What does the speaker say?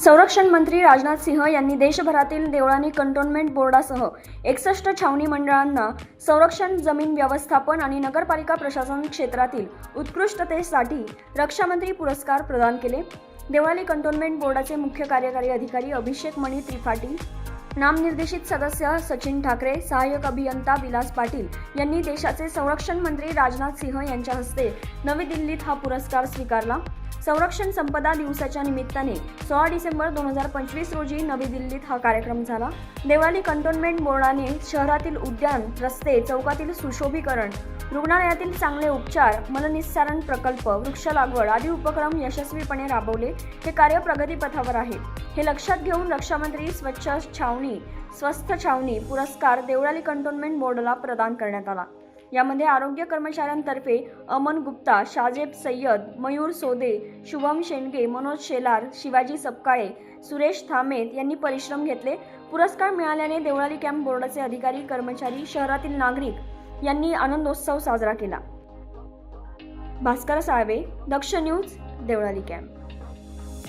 संरक्षण मंत्री राजनाथ सिंह यांनी देशभरातील देवळानी कंटोन्मेंट बोर्डासह एकसष्ट छावणी मंडळांना संरक्षण जमीन व्यवस्थापन आणि नगरपालिका प्रशासन क्षेत्रातील उत्कृष्टतेसाठी रक्षामंत्री पुरस्कार प्रदान केले. देवळाली कंटोन्मेंट बोर्डाचे मुख्य कार्यकारी अधिकारी अभिषेक मणी त्रिपाठी नामनिर्देशित सदस्य सचिन ठाकरे सहाय्यक अभियंता विलास पाटील यांनी देशाचे संरक्षण मंत्री राजनाथ सिंह यांच्या हस्ते नवी दिल्लीत हा पुरस्कार स्वीकारला. संरक्षण संपदा दिवसाच्या निमित्ताने सोळा डिसेंबर दोन हजार पंचवीस रोजी नवी दिल्लीत हा कार्यक्रम झाला. देवाली कंटोन्मेंट बोर्डाने शहरातील उद्यान रस्ते चौकातील सुशोभीकरण रुग्णालयातील चांगले उपचार मलनिस्सारण प्रकल्प वृक्ष लागवड आदी उपक्रम यशस्वीपणे राबवले. हे कार्य प्रगतीपथावर आहे. हे लक्षात घेऊन रक्षामंत्री स्वच्छ छावणी स्वस्थ छावणी पुरस्कार देवळाली कंटोन्मेंट बोर्डला प्रदान करण्यात आला. यामध्ये आरोग्य कर्मचाऱ्यांतर्फे अमन गुप्ता शाजेब सय्यद मयूर सोदे शुभम शेंडगे मनोज शेलार शिवाजी सपकाळे सुरेश थामेत यांनी परिश्रम घेतले. पुरस्कार मिळाल्याने देवळाली कॅम्प बोर्डाचे अधिकारी कर्मचारी शहरातील नागरिक यांनी आनंदोत्सव साजरा केला. Bhaskar Salve Daksh news Deolali camp.